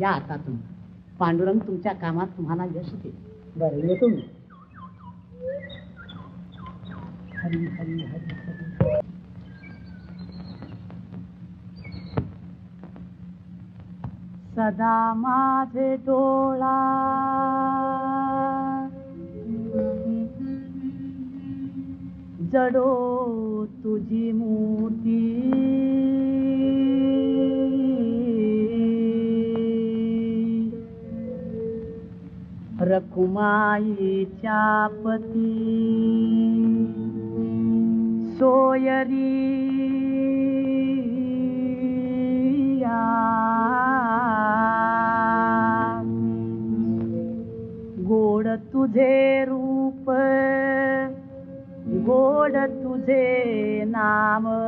या आता तुम्ही. पांडुरंग तुमच्या कामात तुम्हाला यश दे बरं येतो मी. हरी हरी हरी हरी सदा माझे डोळा. जडो तुझी मूर्ती. रखुमाईच्या पती. सोयरी गोड तुझे रूप गोड तुझे नाम.